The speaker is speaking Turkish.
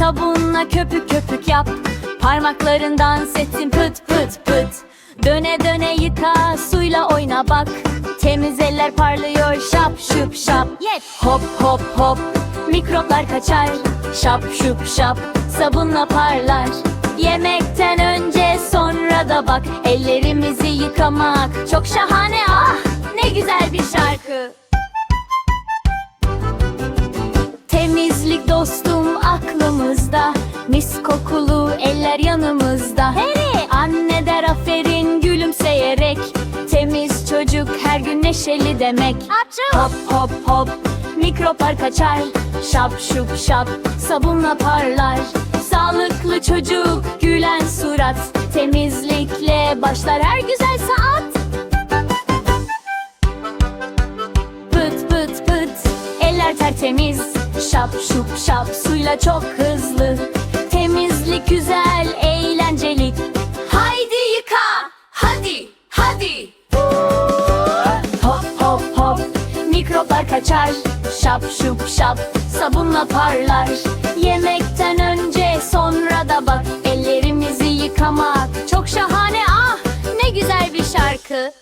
Sabunla köpük köpük yap. Parmaklarından setin pıt pıt pıt. Döne döne yıka suyla oyna bak. Temiz eller parlıyor şap şup şap. Hop hop hop. Mikroplar kaçar. Şap şup şap. Sabunla parlar. Yemekten önce sonra da bak. Ellerimizi yıkamak çok şahane. Ah ne güzel bir şarkı aklımızda Mis kokulu eller yanımızda. Anne der aferin gülümseyerek. Temiz çocuk her gün neşeli demek. Hop hop hop. Mikroplar kaçar. Şap şup şap. Sabunla parlar. Sağlıklı çocuk gülen surat. Temizlikle başlar her güzel saat. Pıt pıt pıt. Eller tertemiz şap şup şap suyla çok hızlı. Temizlik güzel eğlencelik Haydi yıka hadi hadi. Hop hop hop mikroplar kaçar. Şap şup şap sabunla parlar. Yemekten önce sonra da bak. Ellerimizi yıkamak çok şahane. Ah ne güzel bir şarkı.